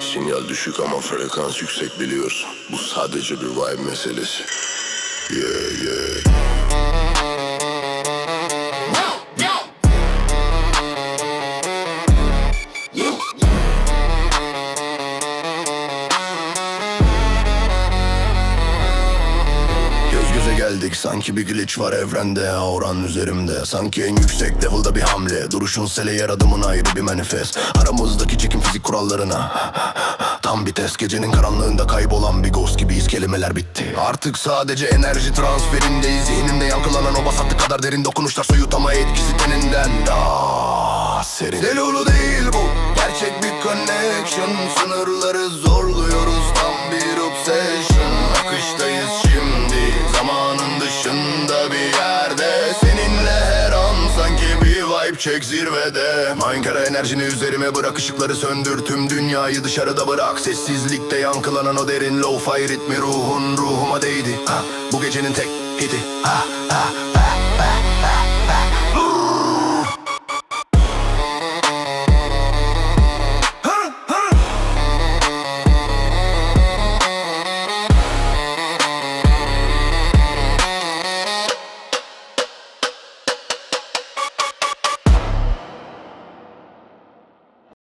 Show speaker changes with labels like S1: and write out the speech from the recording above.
S1: Sinyal düşük ama frekans yüksek biliyorsun. Bu sadece bir vibe meselesi. Yeah yeah. Geldik. Sanki bir glitch var evrende Auran üzerimde. Sanki en yüksek level'da bir hamle. Duruşun sele yer adımın ayrı bir manifest. Aramızdaki çekim fizik kurallarına. Tam bir test. Gecenin karanlığında kaybolan bir ghost gibiyiz. Kelimeler bitti. Artık sadece enerji transferindeyiz. Zihnimde yankılanan o basatlı kadar derin dokunuşlar soyut ama etkisi teninden daha serin. Delulu değil bu. Gerçek bir connection. Sınırları zorluyoruz. Tam bir obsession bir vibe çek zirvede Minecraft enerjini üzerime bırak ışıkları söndür. Tüm dünyayı dışarıda bırak. Sessizlikte yankılanan o derin lo-fi ritmi ruhun ruhuma değdi. Ha, Bu gecenin tek hiti ha, ha,